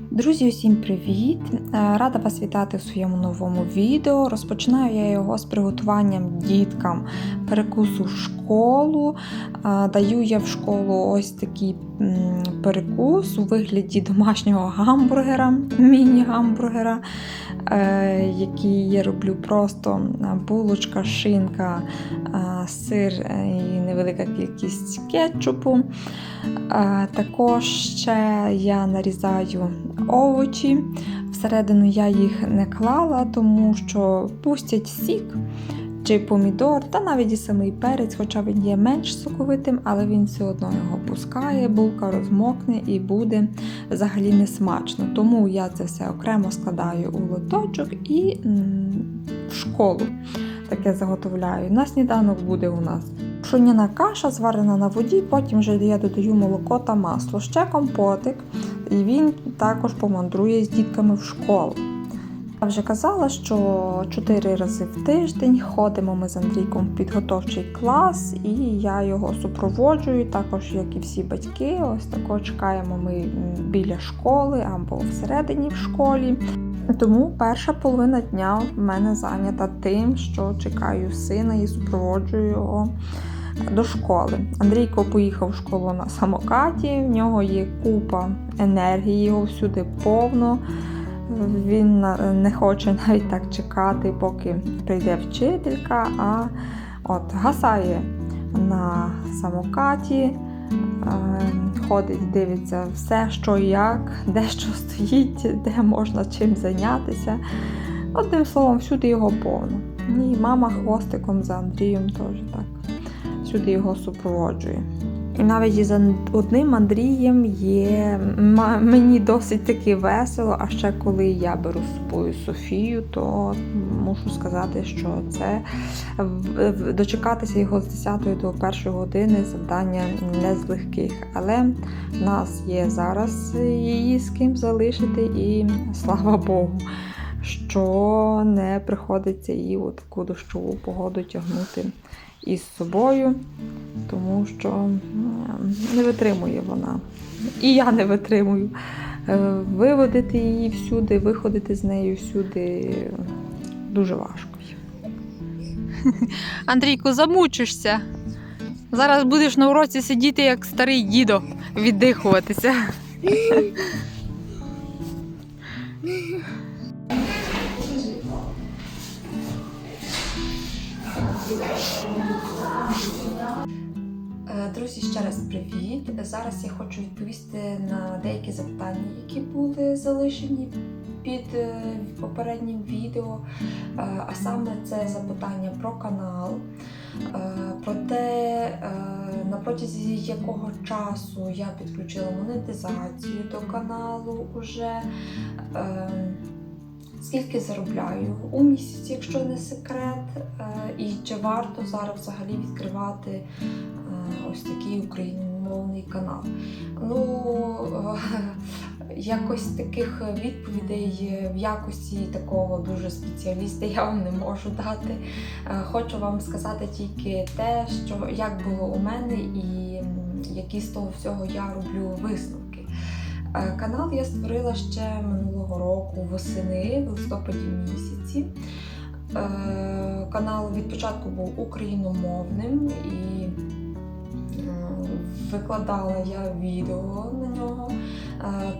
Друзі, усім привіт! Е, Рада вас вітати у своєму новому відео. Розпочинаю я його з приготуванням діткам перекусу в школу. Е, Даю я в школу ось такий м, перекус у вигляді домашнього гамбургера, міні-гамбургера, е, який я роблю просто е, булочка, шинка, е, сир і невелика кількість кетчупу. Також ще я нарізаю овочі. Всередину я їх не клала, тому що пустять сік чи помідор, та навіть і самий перець, хоча він є менш соковитим, але він все одно його пускає, булка розмокне і буде взагалі не смачно. Тому я це все окремо складаю у лоточок і в школу таке заготовляю. На сніданок буде у нас пшоняна каша, зварена на воді, потім вже я додаю молоко та масло. Ще компотик, і він також помандрує з дітками в школу. Вже казала, що 4 рази в тиждень ходимо ми з Андрійком в підготовчий клас, і я його супроводжую, також як і всі батьки. Ось тако чекаємо ми біля школи або всередині в школі. Тому перша половина дня в мене зайнята тим, що чекаю сина і супроводжую його до школи. Андрійко поїхав в школу на самокаті, в нього є купа енергії, його всюди повно. Він не хоче навіть так чекати, поки прийде вчителька, а от гасає на самокаті, е, ходить, дивиться все, що як, де що стоїть, де можна чим зайнятися. Одним словом, всюди його повно. І мама хвостиком за Андрієм теж так. Всюди його супроводжує. Навіть із Ан- одним Андрієм є мені досить таки весело. А ще коли я беру з собою Софію, то мушу сказати, що це дочекатися його з 10 до 1 години завдання не з легких. Але в нас є зараз її з ким залишити, і слава Богу, що не приходиться її у таку дощову погоду тягнути із собою тому що не витримує вона. І я не витримую. Е, Виводити її всюди, виходити з нею всюди дуже важко. Андрійку, замучишся. Зараз будеш на уроці сидіти як старий дідо, віддихуватися. Друзі, ще раз привіт. Зараз я хочу відповісти на деякі запитання, які були залишені під е, попереднім відео. Е, А саме це запитання про канал, е, про те, е, на протязі якого часу я підключила монетизацію до каналу уже. Скільки заробляю у місяці, якщо не секрет, е, і чи варто зараз взагалі відкривати е, ось такий україномовний канал. Ну, е, якось таких відповідей в якості такого дуже спеціаліста я вам не можу дати. Хочу вам сказати тільки те, що як було у мене і які з того всього я роблю висновки. Е, Канал я створила ще минулого року восени, в листопаді місяці. Е, Канал від початку був україномовним і е, викладала я відео на нього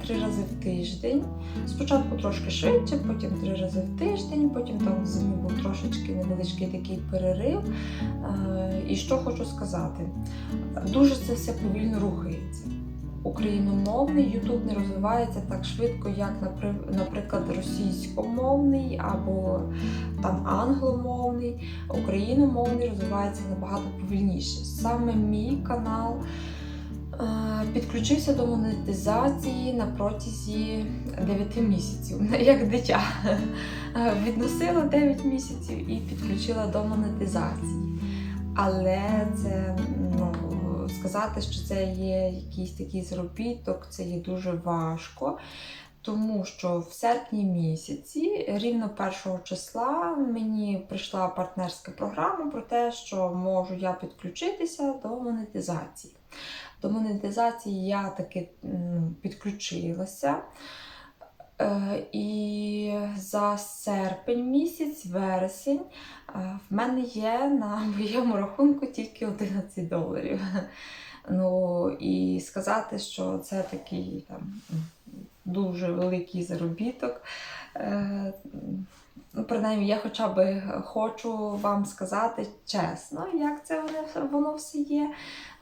три рази в тиждень. Спочатку трошки швидше, потім три рази в тиждень, потім там зимі був трошечки невеличкий такий перерив. І що хочу сказати, дуже це все повільно рухається україномовний Ютуб не розвивається так швидко, як, наприклад, російськомовний або там англомовний. Україномовний розвивається набагато повільніше. Саме мій канал е, підключився до монетизації на протязі 9 місяців, як дитя. Е, Відносила 9 місяців і підключила до монетизації. Але це сказати, що це є якийсь такий заробіток, це є дуже важко. Тому що в серпні місяці, рівно 1 числа, мені прийшла партнерська програма про те, що можу я підключитися до монетизації. До монетизації я таки підключилася. Е, І за серпень місяць, вересень, е, в мене є на моєму рахунку тільки 11 доларів. Ну і сказати, що це такий там дуже великий заробіток. Е, принаймні, я хоча б хочу вам сказати чесно, як це воно, все є.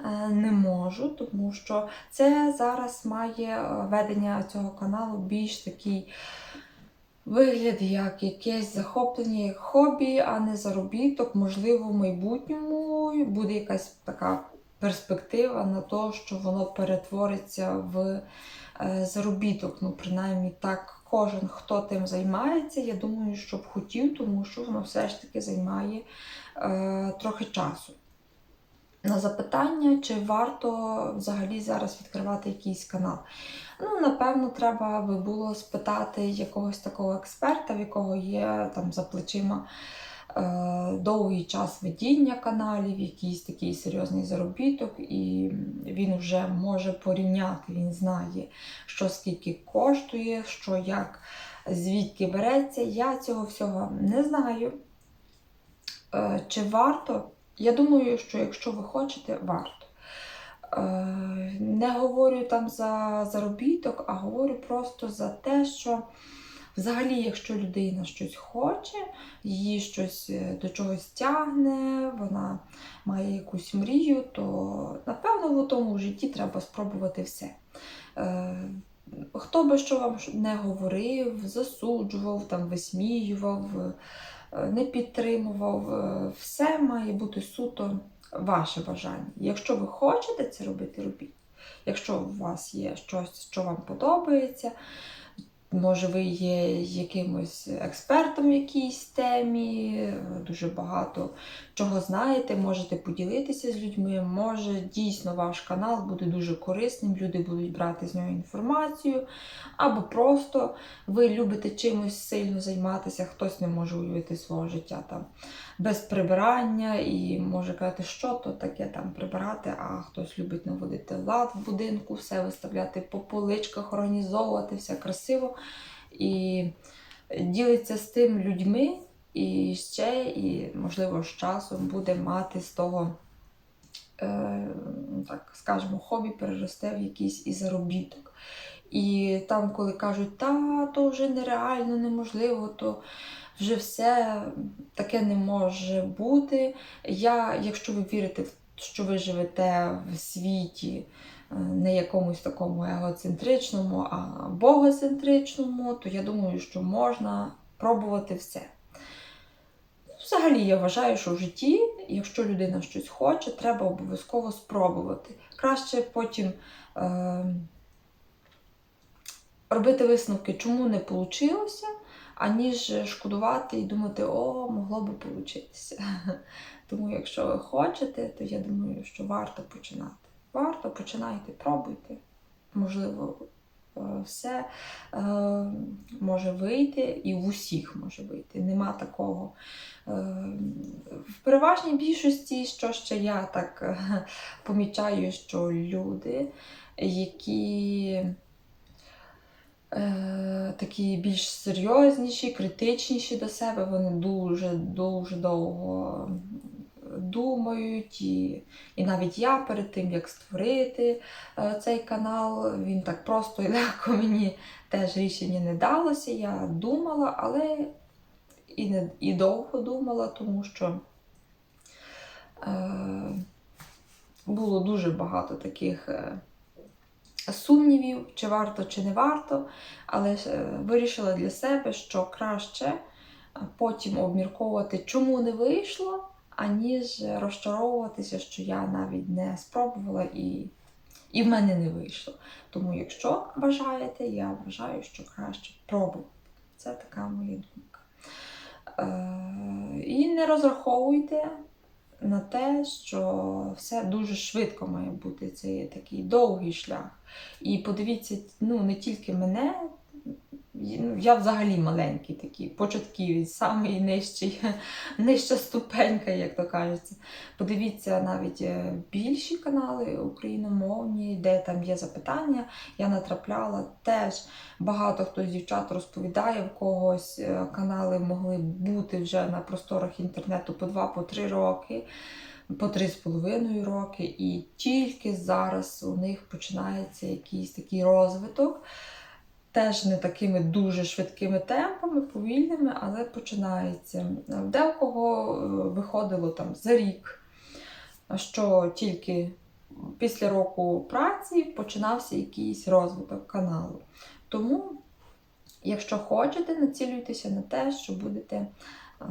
Е, Не можу, тому що це зараз має е, ведення цього каналу більш такий вигляд, як якесь захоплення, як хобі, а не заробіток. Можливо, в майбутньому буде якась така перспектива на те, що воно перетвориться в е, заробіток. Ну, принаймні, так кожен, хто тим займається, я думаю, що б хотів, тому що воно все ж таки займає е, трохи часу. На запитання, чи варто взагалі зараз відкривати якийсь канал. Ну, напевно, треба би було спитати якогось такого експерта, в якого є там за плечима е, довгий час ведіння каналів, якийсь такий серйозний заробіток, і він вже може порівняти, він знає, що скільки коштує, що як, звідки береться. Я цього всього не знаю. Е, Чи варто? Я думаю, що якщо ви хочете, варто. Е, Не говорю там за заробіток, а говорю просто за те, що взагалі, якщо людина щось хоче, її щось е, до чогось тягне, вона має якусь мрію, то напевно в тому житті треба спробувати все. Е, Хто би що вам не говорив, засуджував, там, висміював, е, не підтримував, все має бути суто ваше бажання. Якщо ви хочете це робити, робіть. Якщо у вас є щось, що вам подобається, може ви є якимось експертом в якійсь темі, дуже багато чого знаєте, можете поділитися з людьми. Може, дійсно ваш канал буде дуже корисним, люди будуть брати з нього інформацію, або просто ви любите чимось сильно займатися, хтось не може уявити свого життя там без прибирання і може казати, що то таке там прибирати, а хтось любить наводити лад в будинку, все виставляти по поличках, організовувати все красиво. І ділиться з тим людьми, і ще, і, можливо, з часом буде мати з того, е, так скажемо, хобі переросте в якийсь і заробіток. І там, коли кажуть, та то вже нереально, неможливо, то вже все таке не може бути. Я, якщо ви вірите в що ви живете в світі, не якомусь такому егоцентричному, а богоцентричному, то я думаю, що можна пробувати все. Взагалі, я вважаю, що в житті, якщо людина щось хоче, треба обов'язково спробувати. Краще потім е, робити висновки, чому не вийшло, аніж шкодувати і думати, о, могло би получитися. Тому, якщо ви хочете, то я думаю, що варто починати. Варто починайте, пробуйте. Можливо, е, все е, може вийти, і в усіх може вийти. Нема такого. Е, В переважній більшості, що ще я так помічаю, що люди, які такі більш серйозніші, критичніші до себе, вони дуже дуже довго думають. І, і навіть я перед тим, як створити е, цей канал, він так просто і легко мені теж рішення не далося. Я думала, але і, не, і довго думала, тому що. Е, було дуже багато таких е, сумнівів, чи варто, чи не варто, але е, вирішила для себе, що краще потім обмірковувати, чому не вийшло, аніж розчаровуватися, що я навіть не спробувала і, і в мене не вийшло. Тому, якщо бажаєте, я вважаю, що краще пробувати. Це така моя думка. Е, і не розраховуйте на те, що все дуже швидко має бути. Це є такий довгий шлях. І подивіться, ну не тільки мене, я взагалі маленький такий початківець, самий нижчий, нижча ступенька, як то кажеться. Подивіться навіть е, більші канали україномовні, де там є запитання. Я натрапляла теж багато хто з дівчат розповідає, в когось е, канали могли бути вже на просторах інтернету по 2-3 роки, по 3,5 роки, і тільки зараз у них починається якийсь такий розвиток. Теж не такими дуже швидкими темпами, повільними, але починається. Де у кого е, виходило там за рік, що тільки після року праці починався якийсь розвиток каналу. Тому, якщо хочете, націлюйтеся на те, що будете е,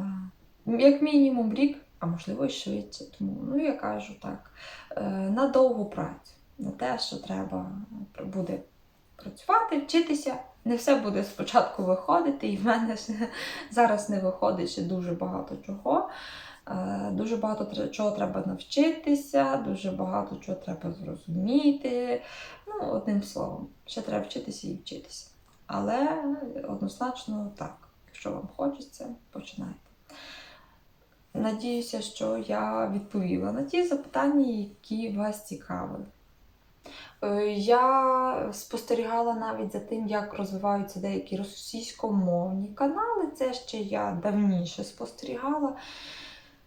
як мінімум рік, а можливо і швидше. Тому, ну я кажу так, е, на довгу працю, на те, що треба буде працювати, вчитися. Не все буде спочатку виходити, і в мене зараз не виходить ще дуже багато чого. Е, Дуже багато чого треба навчитися, дуже багато чого треба зрозуміти. Ну, одним словом, ще треба вчитися і вчитися. Але однозначно так, якщо вам хочеться, починайте. Надіюся, що я відповіла на ті запитання, які вас цікавили. Е, Я спостерігала навіть за тим, як розвиваються деякі російськомовні канали. Це ще я давніше спостерігала.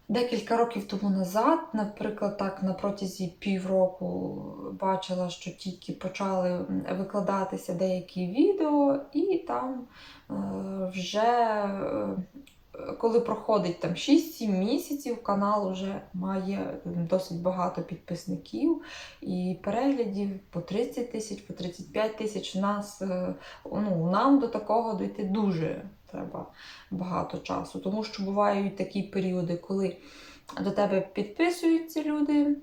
Декілька років тому назад, наприклад, так на протязі півроку бачила, що тільки почали викладатися деякі відео, і там е, вже е, коли проходить там 6-7 місяців, канал вже має досить багато підписників і переглядів по 30 тисяч, по 35 тисяч. Нас е, ну, нам до такого дійти дуже треба багато часу. Тому що бувають такі періоди, коли до тебе підписуються люди. е,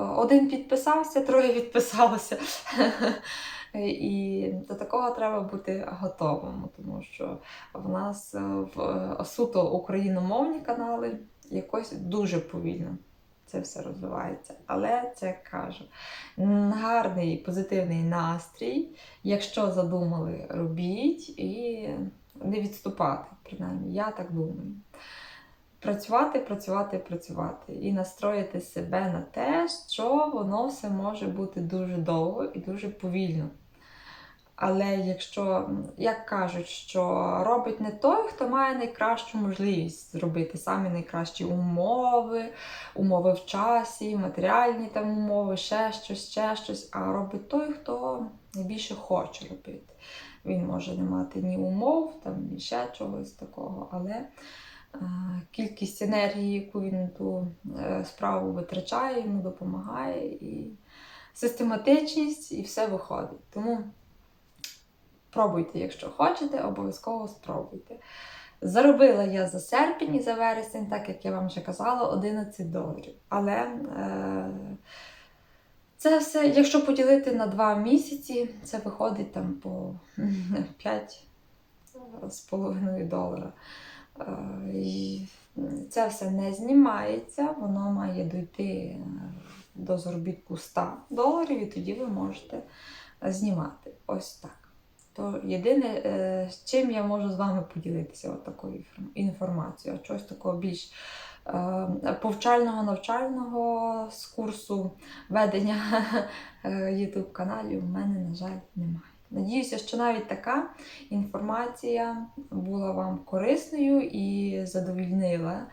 Один підписався, троє відписалося. І до такого треба бути готовим, тому що в нас е, в е, суто україномовні канали якось дуже повільно це все розвивається. Але це як кажу, гарний позитивний настрій. Якщо задумали, робіть і не відступати. Принаймні, я так думаю. Працювати, працювати, працювати і настроїти себе на те, що воно все може бути дуже довго і дуже повільно. Але якщо, як кажуть, що робить не той, хто має найкращу можливість зробити самі найкращі умови, умови в часі, матеріальні там умови, ще щось, ще щось, а робить той, хто найбільше хоче робити. Він може не мати ні умов, там, ні ще чогось такого, але кількість енергії, яку він ту е, справу витрачає, йому допомагає, і систематичність, і все виходить. Тому пробуйте, якщо хочете, обов'язково спробуйте. Заробила я за серпень і за вересень, так як я вам вже казала, 11 доларів. Але е, це все, якщо поділити на 2 місяці, це виходить там по 5 з половиною долара. Е, це все не знімається, воно має дойти е, до заробітку 100 доларів, і тоді ви можете знімати. Ось так. То єдине, е, з чим я можу з вами поділитися такою інформацією, чогось такого більш повчального, навчального з курсу ведення YouTube каналів у мене, на жаль, немає. Надіюся, що навіть така інформація була вам корисною і задовільнила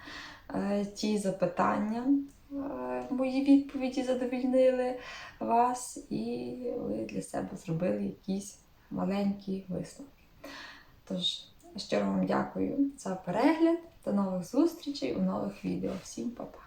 е, ті запитання. е, Мої відповіді задовільнили вас, і ви для себе зробили якісь маленькі висновки. Тож, щиро вам дякую за перегляд. До нових зустрічей у нових відео. Всім па-па!